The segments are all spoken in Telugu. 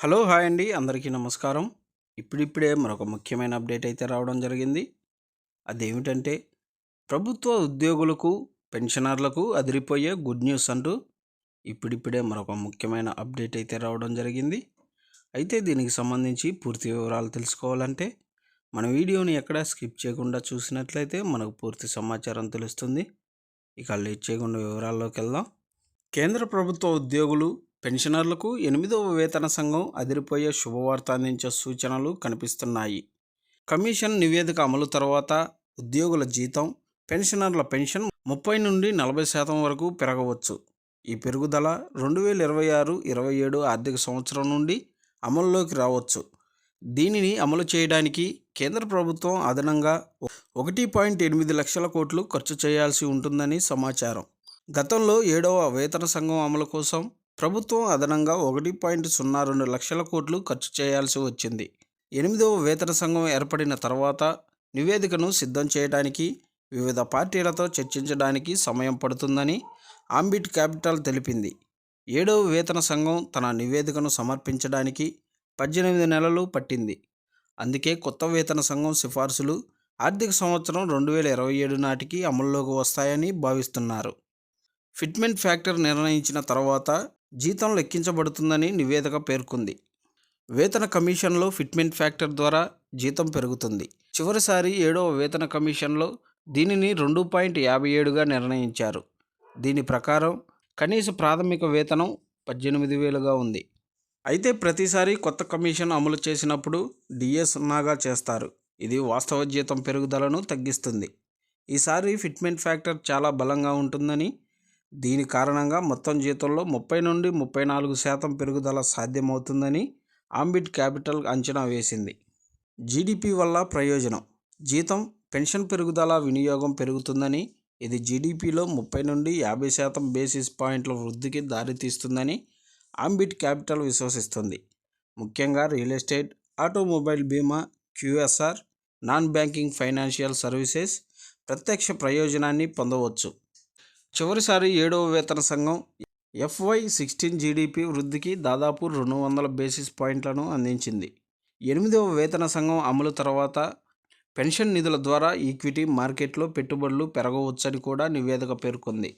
హలో హాయ్ అండి. అందరికీ నమస్కారం. ఇప్పుడిప్పుడే మరొక ముఖ్యమైన అప్డేట్ అయితే రావడం జరిగింది. అదేమిటంటే ప్రభుత్వ ఉద్యోగులకు పెన్షనర్లకు అదిరిపోయే గుడ్ న్యూస్ అంటూ ఇప్పుడిప్పుడే మరొక ముఖ్యమైన అప్డేట్ అయితే రావడం జరిగింది. అయితే దీనికి సంబంధించి పూర్తి వివరాలు తెలుసుకోవాలంటే మన వీడియోని ఎక్కడ స్కిప్ చేయకుండా చూసినట్లయితే మనకు పూర్తి సమాచారం తెలుస్తుంది. ఇక లేట్ చేయకుండా వివరాల్లోకి వెళ్దాం. కేంద్ర ప్రభుత్వ ఉద్యోగులు పెన్షనర్లకు ఎనిమిదవ వేతన సంఘం అదిరిపోయే శుభవార్త అందించే సూచనలు కనిపిస్తున్నాయి. కమిషన్ నివేదిక అమలు తర్వాత ఉద్యోగుల జీతం పెన్షనర్ల పెన్షన్ ముప్పై నుండి నలభై శాతం వరకు పెరగవచ్చు. ఈ పెరుగుదల రెండు వేల ఇరవై ఆరు ఇరవై ఏడు ఆర్థిక సంవత్సరం నుండి అమల్లోకి రావచ్చు. దీనిని అమలు చేయడానికి కేంద్ర ప్రభుత్వం అదనంగా ఒకటి పాయింట్ ఎనిమిది లక్షల కోట్లు ఖర్చు చేయాల్సి ఉంటుందని సమాచారం. గతంలో ఏడవ వేతన సంఘం అమలు కోసం ప్రభుత్వం అదనంగా ఒకటి పాయింట్ సున్నా రెండు లక్షల కోట్లు ఖర్చు చేయాల్సి వచ్చింది. ఎనిమిదవ వేతన సంఘం ఏర్పడిన తర్వాత నివేదికను సిద్ధం చేయడానికి వివిధ పార్టీలతో చర్చించడానికి సమయం పడుతుందని ఆంబిట్ క్యాపిటల్ తెలిపింది. ఏడవ వేతన సంఘం తన నివేదికను సమర్పించడానికి పద్దెనిమిది నెలలు పట్టింది. అందుకే కొత్త వేతన సంఘం సిఫార్సులు ఆర్థిక సంవత్సరం రెండు వేల ఇరవై ఏడు నాటికి అమల్లోకి వస్తాయని భావిస్తున్నారు. ఫిట్మెంట్ ఫ్యాక్టర్ నిర్ణయించిన తర్వాత జీతం లెక్కించబడుతుందని నివేదిక పేర్కొంది. వేతన కమిషన్లో ఫిట్మెంట్ ఫ్యాక్టర్ ద్వారా జీతం పెరుగుతుంది. చివరిసారి ఏడవ వేతన కమిషన్లో దీనిని రెండు పాయింట్ యాభై ఏడుగా నిర్ణయించారు. దీని ప్రకారం కనీస ప్రాథమిక వేతనం పద్దెనిమిది వేలుగా ఉంది. అయితే ప్రతిసారి కొత్త కమిషన్ అమలు చేసినప్పుడు డిఏ సున్నాగా చేస్తారు. ఇది వాస్తవ జీతం పెరుగుదలను తగ్గిస్తుంది. ఈసారి ఫిట్మెంట్ ఫ్యాక్టర్ చాలా బలంగా ఉంటుందని దీని కారణంగా మొత్తం జీతంలో ముప్పై నుండి ముప్పై నాలుగు శాతం పెరుగుదల సాధ్యమవుతుందని ఆంబిట్ క్యాపిటల్ అంచనా వేసింది. జీడిపి వల్ల ప్రయోజనం. జీతం పెన్షన్ పెరుగుదల వినియోగం పెరుగుతుందని ఇది జీడిపిలో ముప్పై నుండి యాభై శాతం బేసిస్ పాయింట్ల వృద్ధికి దారితీస్తుందని ఆంబిట్ క్యాపిటల్ విశ్వసిస్తుంది. ముఖ్యంగా రియల్ ఎస్టేట్ ఆటోమొబైల్ బీమా QSR non banking financial services ప్రత్యక్ష ప్రయోజనాన్ని పొందవచ్చు. చివరిసారి ఏడవ వేతన సంఘం ఎఫ్వై సిక్స్టీన్ జీడిపి వృద్ధికి దాదాపు రెండు వందల బేసిస్ పాయింట్లను అందించింది. ఎనిమిదవ వేతన సంఘం అమలు తర్వాత పెన్షన్ నిధుల ద్వారా ఈక్విటీ మార్కెట్లో పెట్టుబడులు పెరగవచ్చని కూడా నివేదిక పేర్కొంది.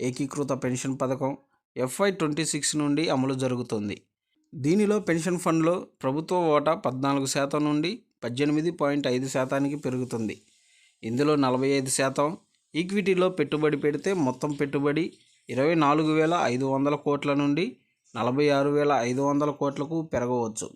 ఏకీకృత పెన్షన్ పథకం ఎఫ్ఐ ట్వంటీ సిక్స్ నుండి అమలు జరుగుతుంది. దీనిలో పెన్షన్ ఫండ్లో ప్రభుత్వ ఓటా పద్నాలుగు శాతం నుండి పద్దెనిమిది పాయింట్ ఐదు శాతానికి పెరుగుతుంది. ఇందులో నలభై ఐదు శాతం ఈక్విటీలో పెట్టుబడి పెడితే మొత్తం పెట్టుబడి ఇరవై నాలుగు వేల ఐదు వందల కోట్ల నుండి నలభై ఆరు వేల ఐదు వందల కోట్లకు పెరగవచ్చు.